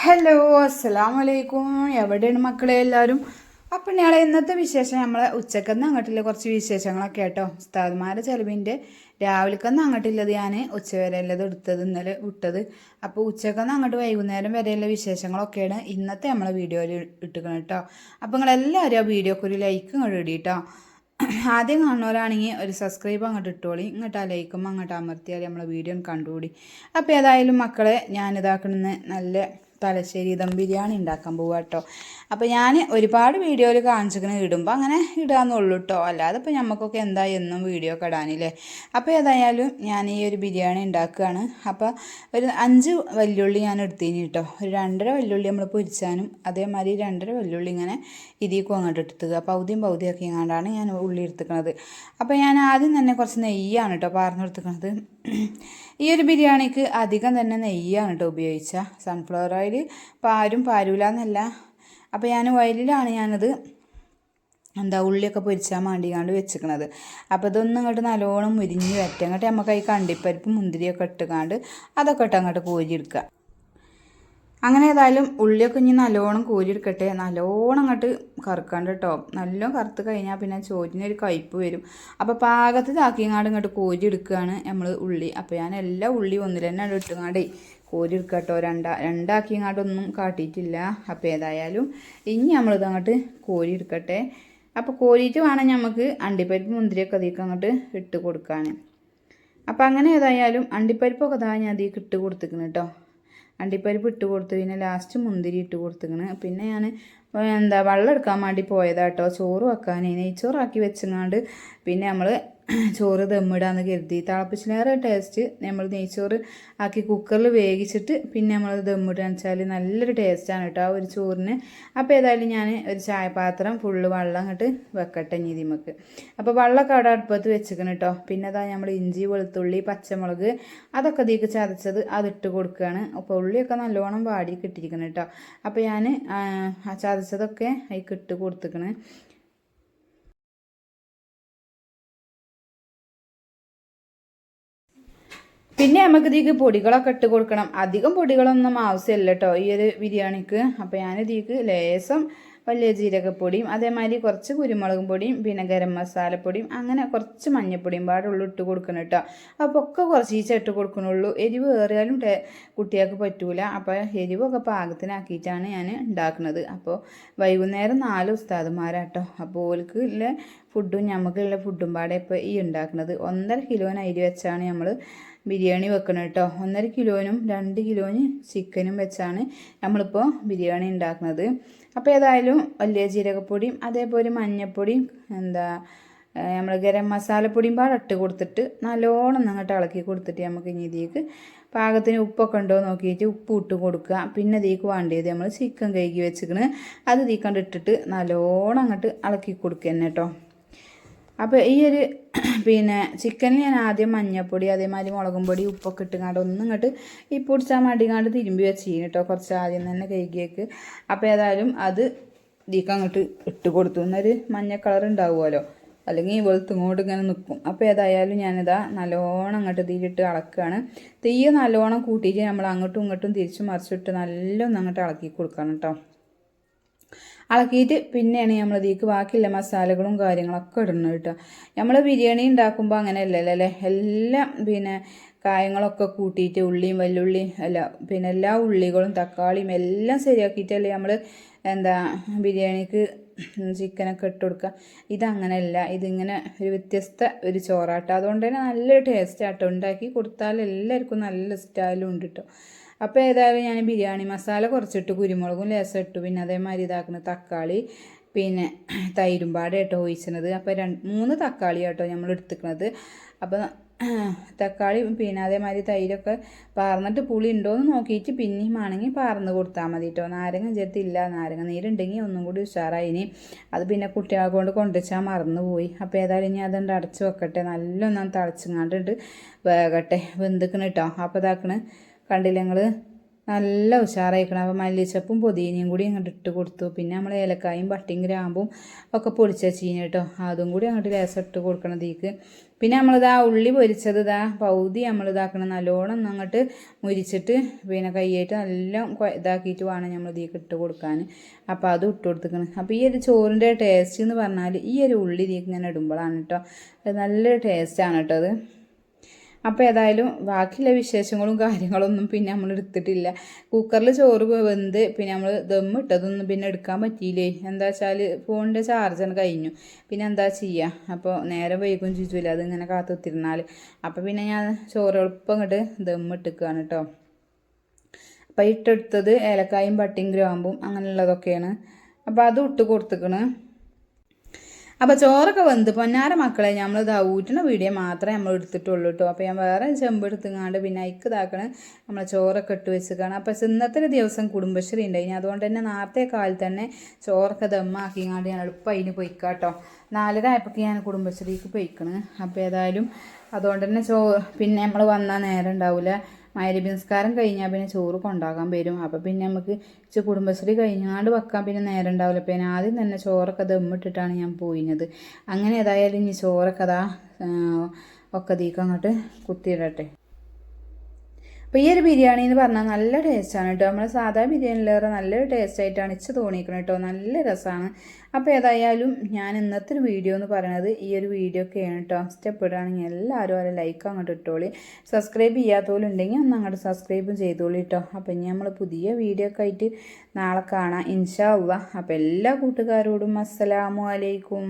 Hello അസ്സലാം വലൈക്കും എവിടെയാണ് മക്കളെ എല്ലാവരും? അപ്പം ഞാൻ ഇന്നത്തെ വിശേഷം നമ്മളെ ഉച്ചക്കന്ന് അങ്ങോട്ടില്ല കുറച്ച് വിശേഷങ്ങളൊക്കെ കേട്ടോ. ഉസ്താദ്മാരുടെ ചെലവിന്റെ രാവിലെക്കൊന്നും അങ്ങോട്ടില്ലത് ഞാൻ ഉച്ചവരെ ഉള്ളത് എടുത്തത് ഇന്നലെ വിട്ടത്. അപ്പോൾ ഉച്ചക്കന്ന് അങ്ങോട്ട് വൈകുന്നേരം വരെയുള്ള വിശേഷങ്ങളൊക്കെയാണ് ഇന്നത്തെ നമ്മളെ വീഡിയോയിൽ ഇട്ടുക്കണം കേട്ടോ. അപ്പോൾ നിങ്ങളെല്ലാവരും ആ വീഡിയോക്ക് ഒരു ലൈക്ക് ഇങ്ങോട്ട് ഇടി കേട്ടോ. ആദ്യം കാണുന്നവരാണെങ്കിൽ ഒരു സബ്സ്ക്രൈബ് അങ്ങോട്ട് ഇട്ടോളി. ഇങ്ങോട്ട് ആ ലൈക്കും അങ്ങോട്ട് അമർത്തിയാൽ നമ്മളെ വീഡിയോ കണ്ടുകൂടി അപ്പോൾ ഏതായാലും മക്കളെ ഞാനിതാക്കണമെന്ന് നല്ല തലശ്ശേരി ദം ബിരിയാണി ഉണ്ടാക്കാൻ പോവുക കേട്ടോ അപ്പോൾ ഞാൻ ഒരുപാട് വീഡിയോയിൽ കാണിച്ചിങ്ങനെ ഇടുമ്പോൾ അങ്ങനെ ഇടാന്നുള്ളൂ കേട്ടോ അല്ലാതെ ഇപ്പോൾ നമുക്കൊക്കെ എന്താ എന്നും വീഡിയോ ഒക്കെ ഇടാനില്ലേ. അപ്പോൾ ഏതായാലും ഞാൻ ഈ ഒരു ബിരിയാണി ഉണ്ടാക്കുകയാണ് അപ്പോൾ ഒരു അഞ്ച് വല്യുള്ളി ഞാൻ എടുത്തിന് കേട്ടോ ഒരു രണ്ടര വല്യുള്ളി നമ്മൾ പൊരിച്ചാനും അതേമാതിരി രണ്ടര വല്യുള്ളി ഇങ്ങനെ ഇതിക്കും അങ്ങോട്ട് അപ്പോൾ പൗതിയും പൗതിയൊക്കെ ഇങ്ങാണ്ടാണ് ഞാൻ ഉള്ളി എടുത്തുക്കണത് അപ്പോൾ ഞാൻ ആദ്യം തന്നെ കുറച്ച് നെയ്യാണ് കേട്ടോ പറഞ്ഞു എടുത്തുക്കണത്. ഈ ഒരു ബിരിയാണിക്ക് അധികം തന്നെ നെയ്യാണ് കേട്ടോ ഉപയോഗിച്ച. സൺഫ്ലവർ ഓയിൽ പാരും പാരൂല എന്നല്ല അപ്പോൾ ഞാൻ ഓയിലിലാണ് ഞാനത് എന്താ ഉള്ളിയൊക്കെ പൊരിച്ചാൽ മാണ്ടിക്കാണ്ട് വെച്ചിക്കണത്. അപ്പോൾ ഇതൊന്നും ഇങ്ങോട്ട് നല്ലോണം മുരിഞ്ഞ് വരട്ടെ. അങ്ങോട്ട് നമുക്ക് ഈ കണ്ടിപ്പരിപ്പ് മുന്തിരിയൊക്കെ ഇട്ടുകാണ്ട് അതൊക്കെ ഇട്ട് അങ്ങോട്ട് കോരിയെടുക്കുക അങ്ങനെ ഏതായാലും ഉള്ളിയൊക്കെ ഇനി നല്ലോണം കോരിയെടുക്കട്ടെ. നല്ലോണം അങ്ങോട്ട് കറുക്കണ്ട കേട്ടോ നല്ലോണം കറുത്ത് കഴിഞ്ഞാൽ പിന്നെ ചോറ്റിനൊരു കയ്പ്പ് വരും. അപ്പോൾ താക്കിങ്ങാട് ഇങ്ങോട്ട് കോരിയെടുക്കുകയാണ് നമ്മൾ ഉള്ളി. അപ്പോൾ ഞാൻ എല്ലാ ഉള്ളി ഒന്നിൽ തന്നെ ഇട്ടുങ്ങാണ്ടേ കോരി എടുക്കുക കേട്ടോ രണ്ടാ രണ്ടാക്കിങ്ങാട്ടൊന്നും കാട്ടിയിട്ടില്ല. അപ്പോൾ ഏതായാലും ഇനി നമ്മളിത് അങ്ങോട്ട് കോരി എടുക്കട്ടെ അപ്പോൾ കോരിയിട്ട് വേണം നമുക്ക് അണ്ടിപ്പരിപ്പ് മുന്തിരിയൊക്കെ അതിലേക്ക് അങ്ങോട്ട് ഇട്ട് കൊടുക്കാൻ അപ്പോൾ അങ്ങനെ ഏതായാലും അണ്ടിപ്പരിപ്പൊക്കെ താ ഞാൻ അതിലേക്ക് ഇട്ട് കൊടുത്തിക്കണം കേട്ടോ അണ്ടിപ്പരിപ്പ് ഇട്ട് കൊടുത്തു പിന്നെ ലാസ്റ്റ് മുന്തിരി ഇട്ട് കൊടുത്തിക്കണ് പിന്നെ ഞാൻ എന്താ വെള്ളം എടുക്കാൻ വേണ്ടി പോയതാട്ടോ. ചോറ് വെക്കാൻ നെയ്ച്ചോറാക്കി വെച്ചങ്ങാണ്ട് പിന്നെ നമ്മൾ ചോറ് ദമ്മിടാന്ന് കരുതി. തിളപ്പിച്ചിലേറെ ടേസ്റ്റ് നമ്മൾ നെയ്ച്ചോറ് ആക്കി കുക്കറിൽ വേവിച്ചിട്ട് പിന്നെ നമ്മൾ ദമ്മിടുകയെന്ന് വെച്ചാൽ നല്ലൊരു ടേസ്റ്റാണ് കേട്ടോ ആ ഒരു ചോറിന്. അപ്പോൾ ഏതായാലും ഞാൻ ഒരു ചായപാത്രം ഫുള്ള് വെള്ളം അങ്ങോട്ട് വെക്കട്ടെ ഇനി നമുക്ക് അപ്പോൾ വെള്ളമൊക്കെ അവിടെ അടുപ്പത്ത് വെച്ചിക്കണം കേട്ടോ പിന്നെ അതാ നമ്മൾ ഇഞ്ചി വെളുത്തുള്ളി പച്ചമുളക് അതൊക്കെ ഇതിക്ക് ചതച്ചത് അതിട്ട് കൊടുക്കുകയാണ് അപ്പോൾ ഉള്ളിയൊക്കെ നല്ലോണം വാടി കിട്ടിയിരിക്കണം കേട്ടോ അപ്പോൾ ഞാൻ ആ ചതച്ചതൊക്കെ അതിൽ ഇട്ട് കൊടുത്തിക്കണ്. പിന്നെ നമുക്ക് ഇതിക്ക് പൊടികളൊക്കെ ഇട്ട് കൊടുക്കണം. അധികം പൊടികളൊന്നും ആവശ്യമില്ല കേട്ടോ ഈ ഒരു ബിരിയാണിക്ക്. അപ്പോൾ ഞാൻ ലേശം വലിയ ജീരകപ്പൊടിയും അതേമാതിരി കുറച്ച് കുരുമുളകും പൊടിയും പിന്നെ ഗരം മസാലപ്പൊടിയും അങ്ങനെ കുറച്ച് മഞ്ഞൾപ്പൊടിയും പാടുള്ളൂ ഇട്ട് കൊടുക്കണം കേട്ടോ. അപ്പോൾ ഒക്കെ കുറച്ച് ഈച്ച ഇട്ട് കൊടുക്കണുള്ളൂ. എരിവ് ഏറിയാലും കുട്ടികൾക്ക് പറ്റൂല. അപ്പോൾ എരിവൊക്കെ പാകത്തിനാക്കിയിട്ടാണ് ഞാൻ ഉണ്ടാക്കുന്നത് അപ്പോൾ വൈകുന്നേരം നാല് ഉസ്താദുമാരാട്ടോ. അപ്പോൾ ഓൽക്ക് ഉള്ള ഫുഡും നമുക്കുള്ള ഫുഡും പാടെ ഇപ്പോൾ ഈ ഉണ്ടാക്കുന്നത് ഒന്നര കിലോന് അരി വെച്ചാണ് നമ്മൾ ബിരിയാണി വെക്കണം കേട്ടോ. ഒന്നര കിലോനും രണ്ട് കിലോന് ചിക്കനും വെച്ചാണ് നമ്മളിപ്പോൾ ബിരിയാണി ഉണ്ടാക്കുന്നത് അപ്പോൾ ഏതായാലും വലിയ ജീരകപ്പൊടിയും അതേപോലെ മഞ്ഞൾപ്പൊടിയും എന്താ നമ്മൾ ഗരം മസാലപ്പൊടിയും പാടെ ഇട്ട് കൊടുത്തിട്ട് നല്ലോണം അങ്ങോട്ട് ഇളക്കി കൊടുത്തിട്ട് നമുക്ക് ഇനി ഇതിലേക്ക് പാകത്തിന് ഉപ്പൊക്കെ ഉണ്ടോ നോക്കിയിട്ട് ഉപ്പ് ഇട്ട് കൊടുക്കുക. പിന്നെ ഇതിലേക്ക് വേണ്ടിയത് നമ്മൾ ചിക്കൻ കഴുകി വെച്ചിക്കണ് അത് തീക്കണ്ട് ഇട്ടിട്ട് നല്ലോണം അങ്ങോട്ട് ഇളക്കി കൊടുക്കുക തന്നെ കേട്ടോ. അപ്പോൾ ഈ ഒരു പിന്നെ ചിക്കനിൽ ഞാൻ ആദ്യം മഞ്ഞപ്പൊടി അതേമാതിരി മുളകും പൊടി ഉപ്പൊക്കെ ഇട്ടുങ്ങാണ്ട് ഒന്നും ഇങ്ങോട്ട് ഈ പൊടിച്ചാൽ മടിങ്ങാണ്ട് തിരുമ്പി വെച്ചിന് കേട്ടോ കുറച്ച് ആദ്യം തന്നെ കഴുകിയേക്ക്. അപ്പോൾ ഏതായാലും അത് ഇതിക്ക് അങ്ങോട്ട് ഇട്ട് കൊടുത്തു. എന്നൊരു മഞ്ഞ കളർ ഉണ്ടാവുമല്ലോ. അല്ലെങ്കിൽ വെളുത്തുങ്ങോട്ട് ഇങ്ങനെ നിൽക്കും അപ്പോൾ ഏതായാലും ഞാനിതാ നല്ലോണം അങ്ങോട്ട് ഇതിലിട്ട് ഇളക്കുകയാണ് തീയ നല്ലോണം കൂട്ടിയിട്ട് നമ്മൾ അങ്ങോട്ടും ഇങ്ങോട്ടും തിരിച്ചു മറിച്ചിട്ട് നല്ലോണം അങ്ങോട്ട് ഇളക്കി കൊടുക്കണം കേട്ടോ ഇളക്കിയിട്ട് പിന്നെയാണ് നമ്മൾ ഇതിലേക്ക് ബാക്കിയുള്ള മസാലകളും കാര്യങ്ങളൊക്കെ ഇടുന്നത് കേട്ടോ. നമ്മൾ ബിരിയാണി ഉണ്ടാക്കുമ്പോൾ അങ്ങനെ അല്ലല്ലോ അല്ലേ? എല്ലാം പിന്നെ കായങ്ങളൊക്കെ കൂട്ടിയിട്ട് ഉള്ളിയും വല്ലുള്ളിയും അല്ല പിന്നെ എല്ലാ ഉള്ളികളും തക്കാളിയും എല്ലാം ശരിയാക്കിയിട്ടല്ലേ നമ്മൾ എന്താ ബിരിയാണിക്ക് ചിക്കനൊക്കെ ഇട്ട് കൊടുക്കുക. ഇതങ്ങനെയല്ല ഇതിങ്ങനെ ഒരു വ്യത്യസ്ത ഒരു ചോറാട്ടോ. അതുകൊണ്ട് തന്നെ നല്ലൊരു ടേസ്റ്റ് ആട്ടോ. ഉണ്ടാക്കി കൊടുത്താൽ എല്ലാവർക്കും നല്ല സ്റ്റൈലും ഉണ്ട് കേട്ടോ. അപ്പോൾ ഏതായാലും ഞാൻ ബിരിയാണി മസാല കുറച്ചിട്ട് കുരുമുളകും ലേസം ഇട്ടു. പിന്നെ അതേമാതിരി ഇതാക്കുന്ന തക്കാളി പിന്നെ തൈരും പാടെ കേട്ടോ ഒഴിച്ചത് അപ്പോൾ രണ്ട് മൂന്ന് തക്കാളി കേട്ടോ നമ്മൾ എടുത്തിക്കണത്. അപ്പോൾ തക്കാളി പിന്നെ അതേമാതിരി തൈരൊക്കെ പാർന്നിട്ട് പുളി ഉണ്ടോയെന്ന് നോക്കിയിട്ട് പിന്നെയും ആണെങ്കിൽ പാർന്ന് കൊടുത്താൽ മതി കേട്ടോ നാരങ്ങ ചേർത്തില്ല. നാരങ്ങ നീരുണ്ടെങ്കിൽ ഒന്നും കൂടി ഉഷാറായിനി അത് പിന്നെ കുട്ടികളെ കൊണ്ട് കൊണ്ടുവച്ചാൽ മറന്നു പോയി. അപ്പോൾ ഏതായാലും ഇനി അതുകൊണ്ട് അടച്ച് വെക്കട്ടെ. നല്ലൊന്നും തളച്ചിങ്ങാണ്ടിട്ട് വേകട്ടെ. വെന്തിക്കണ് കേട്ടോ അപ്പോൾ ഇതാക്കണ്. കണ്ടില്ല ഞങ്ങൾ നല്ല ഉഷാറായിക്കണം. അപ്പോൾ മല്ലിച്ചപ്പും പുതിയനയും കൂടി അങ്ങോട്ട് ഇട്ട് കൊടുത്തു. പിന്നെ നമ്മൾ ഏലക്കായും പട്ടിയും ഗ്രാമ്പും ഒക്കെ പൊടിച്ച ചീന കേട്ടോ. അതും കൂടി അങ്ങോട്ട് ലേസം ഇട്ട് കൊടുക്കണം തീക്ക് പിന്നെ നമ്മളിതാ ഉള്ളി പൊരിച്ചത് ഇതാ പൗതി നമ്മൾ ഇതാക്കണം നല്ലോണം അങ്ങോട്ട് മുരിച്ചിട്ട് പിന്നെ കൈയായിട്ട് നല്ല ഇതാക്കിയിട്ട് വേണം നമ്മൾ ഇതിലേക്ക് ഇട്ട് കൊടുക്കാൻ അപ്പോൾ അത് ഇട്ട് കൊടുത്തിക്കണം. അപ്പോൾ ഈ ഒരു ചോറിന്റെ ടേസ്റ്റ് എന്ന് പറഞ്ഞാൽ ഈ ഒരു ഉള്ളി ഇതിലേക്ക് ഇങ്ങനെ ഇടുമ്പോഴാണ് കേട്ടോ. അത് നല്ലൊരു ടേസ്റ്റാണ് കേട്ടോ അത്. അപ്പോൾ ഏതായാലും ബാക്കിയുള്ള വിശേഷങ്ങളും കാര്യങ്ങളൊന്നും പിന്നെ നമ്മൾ എടുത്തിട്ടില്ല. കുക്കറിൽ ചോറ് വെന്ത് പിന്നെ നമ്മൾ ദം ഇട്ടതൊന്നും പിന്നെ എടുക്കാൻ പറ്റിയില്ലേ? എന്താ വെച്ചാൽ ഫോണിന്റെ ചാർജർ കഴിഞ്ഞു. പിന്നെ എന്താ ചെയ്യുക അപ്പോൾ നേരെ വൈകും ചുറ്റുമില്ല അതിങ്ങനെ കാത്തുത്തിരുന്നാൽ അപ്പോൾ പിന്നെ ഞാൻ ചോറ് എളുപ്പം ഇങ്ങോട്ട് ദം ഇട്ടിക്കുകയാണ് കേട്ടോ അപ്പോൾ ഇട്ടെടുത്തത് ഏലക്കായും പട്ടിയും ഗ്രാമ്പും അങ്ങനെയുള്ളതൊക്കെയാണ്. അപ്പോൾ അത് ഇട്ട് കൊടുത്തിക്കണ്. അപ്പോൾ ചോറൊക്കെ വെന്ത് പൊന്നാര മക്കളെ നമ്മൾ ഇതാ ഊറ്റണ വീഡിയോ മാത്രമേ നമ്മൾ എടുത്തിട്ടുള്ളൂ കേട്ടോ അപ്പോൾ ഞാൻ വേറെ ചെമ്പ് എടുത്തുങ്ങാണ്ട് പിന്നെ അയക്ക് നമ്മൾ ചോറൊക്കെ ഇട്ട് വെച്ചിക്കാണ്. അപ്പോൾ ഇന്നത്തെ ദിവസം കുടുംബശ്രീ ഉണ്ടായി അതുകൊണ്ട് തന്നെ നേരത്തെ കാലിൽ തന്നെ ചോറൊക്കെ ദമ്മാക്കിങ്ങാണ്ട് ഞാൻ എളുപ്പം അതിന് പൊയ്ക്കാട്ടോ നാലര ആയപ്പോഴേക്ക് ഞാൻ കുടുംബശ്രീക്ക് പൊയ്ക്കണ്. അപ്പോൾ ഏതായാലും അതുകൊണ്ട് തന്നെ ചോ പിന്നെ നമ്മൾ വന്നാൽ നേരം ഉണ്ടാവില്ല മൈരബി നിസ്കാരം കഴിഞ്ഞാൽ പിന്നെ ചോറ് കൊണ്ടാകാൻ വരും. അപ്പോൾ പിന്നെ നമുക്ക് ഇച്ചിരി കുടുംബശ്രീ കഴിഞ്ഞാണ്ട് വെക്കാൻ പിന്നെ നേരം ഉണ്ടാവില്ല. പിന്നെ ആദ്യം തന്നെ ചോറൊക്കെ ദമ്മിട്ടിട്ടാണ് ഞാൻ പോയിനത്. അങ്ങനെ ഏതായാലും ഇനി ചോറൊക്കെ അതാ ഒക്കെ തീക്കങ്ങോട്ട് കുത്തിയിടട്ടെ. അപ്പോൾ ഈ ഒരു ബിരിയാണി എന്ന് പറഞ്ഞാൽ നല്ല ടേസ്റ്റാണ് കേട്ടോ നമ്മൾ സാധാ ബിരിയാണിയിലേറെ നല്ലൊരു ടേസ്റ്റ് ആയിട്ടാണ് ഇച്ച് തോന്നിയിരിക്കുന്നത് കേട്ടോ നല്ല രസമാണ് അപ്പോൾ ഏതായാലും ഞാൻ ഇന്നത്തെ ഒരു വീഡിയോ എന്ന് പറയുന്നത് ഈ ഒരു വീഡിയോ ഒക്കെയാണ് കേട്ടോ ഇഷ്ടപ്പെടുകയാണെങ്കിൽ എല്ലാവരും ഒരു ലൈക്ക് അങ്ങോട്ട് ഇട്ടോളി. സബ്സ്ക്രൈബ് ചെയ്യാത്തവരുണ്ടെങ്കിൽ ഒന്ന് അങ്ങോട്ട് സബ്സ്ക്രൈബും ചെയ്തോളി കേട്ടോ അപ്പോൾ ഇനി നമ്മൾ പുതിയ വീഡിയോ ഒക്കെ ആയിട്ട് നാളെ കാണാം. ഇൻഷാ അപ്പോൾ എല്ലാ കൂട്ടുകാരോടും അസ്സലാമു അലൈക്കും.